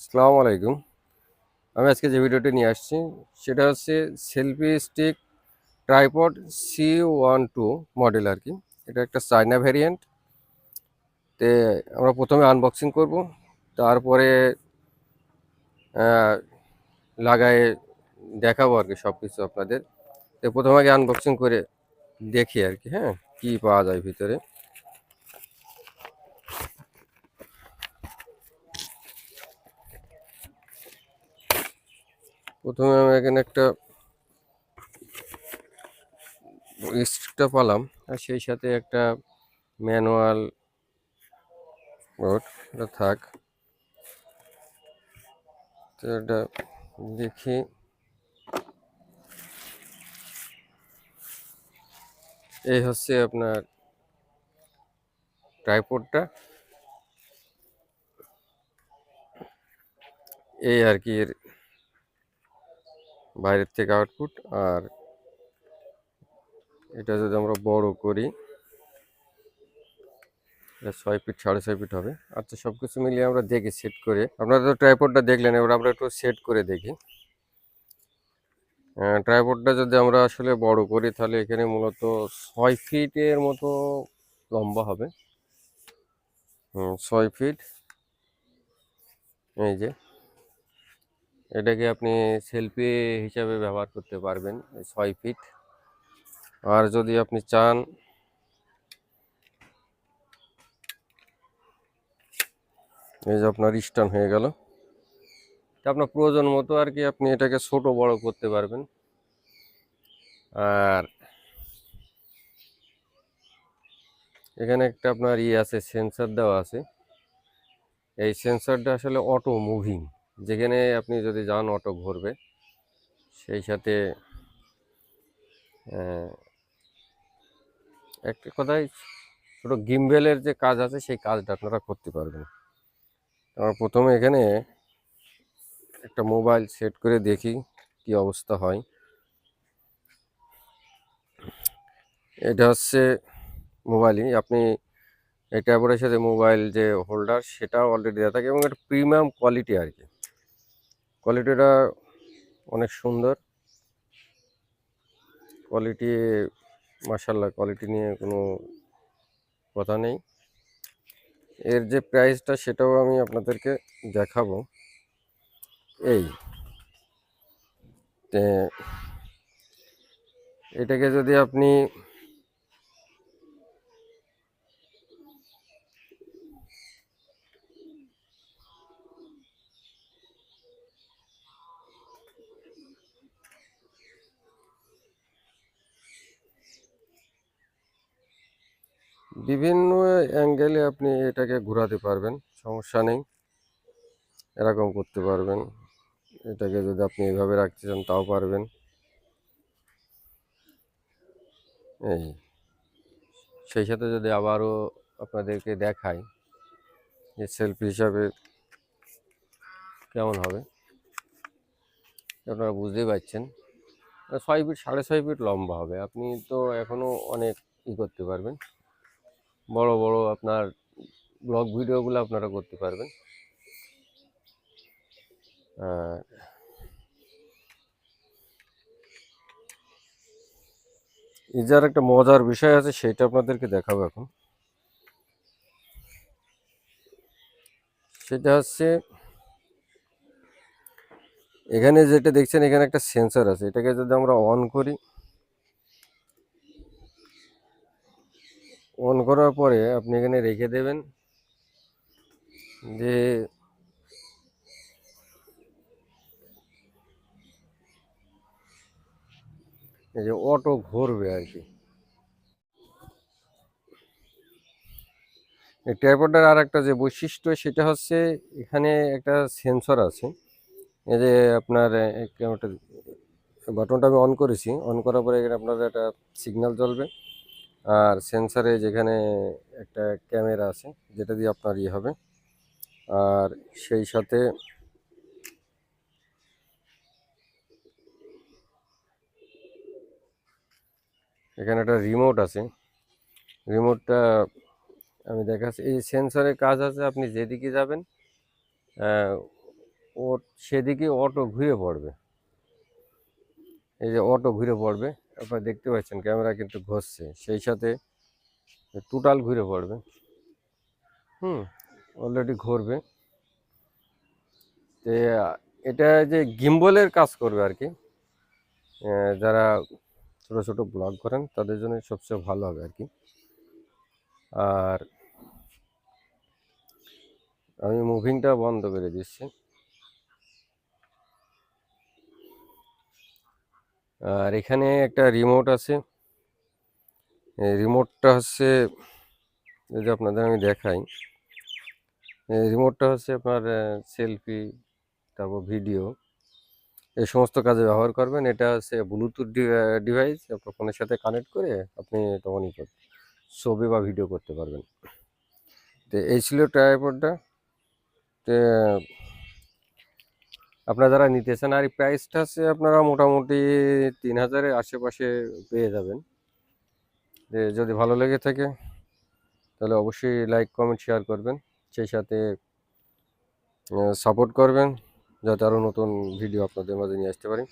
আসসালামু আলাইকুম। আমি আজকে যে ভিডিওটি নিয়ে আসছি, সেটা হচ্ছে selfie stick tripod C one two model আর কি। এটা একটা চায়না ভ্যারিয়েন্ট তে আমরা প্রথমে আনবক্সিং করব, তারপরে লাগায়ে দেখাবো আর কি সব কিছু আপনাদের। তো প্রথমে আগে আনবক্সিং করে দেখি আর কি হ্যাঁ কী পাওয়া যায় ভিতরে। প্রথমে আমি এখানে একটা স্টিকটা পালাম, আর সেই সাথে একটা ম্যানুয়াল বোর্ড এটা থাক। তো এটা দেখি। এই হচ্ছে আপনার ট্রাইপোডটা। এই আর কি এর বাইরের থেকে আউটপুট আর এটা যদি আমরা বড় করি ছয় ফিট সাড়ে ছয় ফিট হবে। আচ্ছা সব কিছু মিলিয়ে আমরা দেখি সেট করে। আপনারা তো ট্রাইপডটা দেখলেন, এবার আমরা একটু সেট করে দেখি। ট্রাইপডটা যদি আমরা আসলে বড় করি, তাহলে এখানে মূলত ছয় ফিটের মতো লম্বা হবে। ছয় ফিট এই যে। এটাকে আপনি সেলফি হিসাবে ব্যবহার করতে পারবেন, ছয় ফিট আর যদি আপনি চান, এই যে আপনার স্টান হয়ে গেল। আপনার প্রয়োজন মতো আর কি আপনি এটাকে ছোট বড় করতে পারবেন। আর এখানে একটা আপনার ইয়ে আছে সেন্সার দেওয়া আছে। এই সেন্সারটা আসলে অটো মুভিং যেখানে আপনি যদি যান অটো ঘুরবে, সেই সাথে একটা কথায় ছোটো গিম্বেলের যে কাজ আছে, সেই কাজটা আপনারা করতে পারবেন। আমরা প্রথমে এখানে একটা মোবাইল সেট করে দেখি কি অবস্থা হয়। এটা হচ্ছে মোবাইলই। আপনি এই ট্যাবলের সাথে মোবাইল যে হোল্ডার সেটাও অলরেডি দেওয়া থাকে এবং এটা প্রিমিয়াম কোয়ালিটি আর কি। কোয়ালিটিটা অনেক সুন্দর। কোয়ালিটি মার্শাল্লাহ কোয়ালিটি নিয়ে কোনো কথা নেই। এর যে প্রাইসটা সেটাও আমি আপনাদেরকে দেখাবো। এই এটাকে যদি আপনি বিভিন্ন অ্যাঙ্গেলে আপনি এটাকে ঘোরাতে পারবেন, সমস্যা নেই। এরকম করতে পারবেন। এটাকে যদি আপনি এভাবে রাখতে চান, তাও পারবেন। এই। সেই সাথে যদি আবারও আপনাদেরকে দেখাই যে সেলফি হিসাবে কেমন হবে। আপনারা বুঝতেই পারছেন। ছয় ফিট সাড়ে ছয় ফিট লম্বা হবে। আপনি তো এখনও অনেক ই করতে পারবেন। বড় বড় আপনার ব্লগ ভিডিওগুলো আপনারা করতে পারবেন। আর এই যার একটা মজার বিষয় আছে, সেটা আপনাদেরকে দেখাবো এখন। সেটা হচ্ছে, এখানে যেটা দেখছেন, এখানে একটা সেন্সর আছে। এটাকে যদি আমরা অন করি অন করার পরে আপনি এখানে রেখে দেবেন যে যে অটো ঘুরবে আর কি। এই ট্রাইপডটার আর একটা যে বৈশিষ্ট্য, সেটা হচ্ছে এখানে একটা সেন্সর আছে। এই যে আপনার একটা বাটনটা আমি অন করেছি অন করার পরে এখানে আপনার একটা সিগন্যাল জ্বলবে। আর সেন্সারে যেখানে একটা ক্যামেরা আছে, যেটা দিয়ে আপনার ইয়ে হবে। আর সেই সাথে এখানে একটা রিমোট আছে। রিমোটটা আমি দেখাচ্ছি। এই সেন্সরের কাজ আছে, আপনি যেদিকে যাবেন ও, সেদিকে অটো ঘুরে পড়বে। এই যে অটো ঘুরে পড়বে। আপনারা দেখতে পাচ্ছেন ক্যামেরা কিন্তু ঘষছে। সেই সাথে টোটাল ঘুরে পড়বে। হুম অলরেডি ঘুরবে। তে, এটা যে গিম্বলের কাজ করবে আর কি যারা ছোট ছোট ব্লগ করেন, তাদের জন্য সবচেয়ে ভালো হবে আর কি। আর আমি মুভিংটা বন্ধ করে দিচ্ছি। আর এখানে একটা রিমোট আছে। রিমোটটা হচ্ছে, এই যে আপনাদের আমি দেখাই। রিমোটটা হচ্ছে আপনার সেলফি তারপর ভিডিও এই সমস্ত কাজে ব্যবহার করবেন। এটা হচ্ছে ব্লুটুথ ডিভাইস আপনার ফোনের সাথে কানেক্ট করে আপনি তখনই ছবি বা ভিডিও করতে পারবেন। তো এই ছিল ট্রাইপডটা আপনারা যারা নিতে চান আর এই প্রাইসটা আছে আপনারা মোটামুটি তিন হাজারের আশেপাশে পেয়ে যাবেন। যদি ভালো লেগে থাকে, তাহলে অবশ্যই লাইক কমেন্ট শেয়ার করবেন। সেই সাথে সাপোর্ট করবেন, যাতে আরও নতুন ভিডিও আপনাদের মাঝে নিয়ে আসতে পারি।